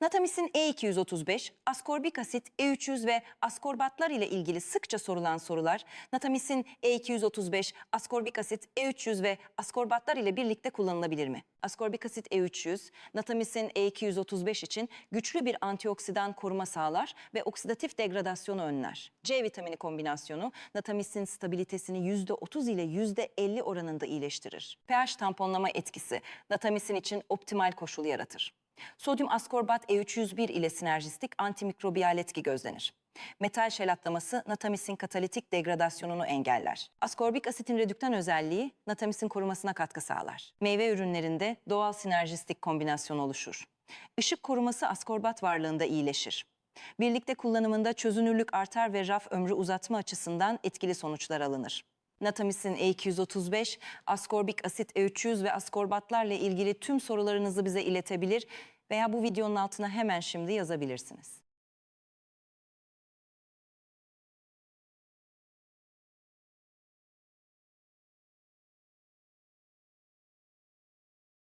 Natamisin E235, askorbik asit, E300 ve askorbatlar ile ilgili sıkça sorulan sorular, Natamisin E235, askorbik asit, E300 ve askorbatlar ile birlikte kullanılabilir mi? Askorbik asit E300, Natamisin E235 için güçlü bir antioksidan koruma sağlar ve oksidatif degradasyonu önler. C vitamini kombinasyonu Natamisin stabilitesini %30 ile %50 oranında iyileştirir. pH tamponlama etkisi Natamisin için optimal koşul yaratır. Sodyum askorbat E301 ile sinerjistik antimikrobiyal etki gözlenir. Metal şelatlaması natamisin katalitik degradasyonunu engeller. Askorbik asitin redüktan özelliği natamisin korumasına katkı sağlar. Meyve ürünlerinde doğal sinerjistik kombinasyon oluşur. Işık koruması askorbat varlığında iyileşir. Birlikte kullanımında çözünürlük artar ve raf ömrü uzatma açısından etkili sonuçlar alınır. Natamisin E235, askorbik asit E300 ve askorbatlarla ilgili tüm sorularınızı bize iletebilir veya bu videonun altına hemen şimdi yazabilirsiniz.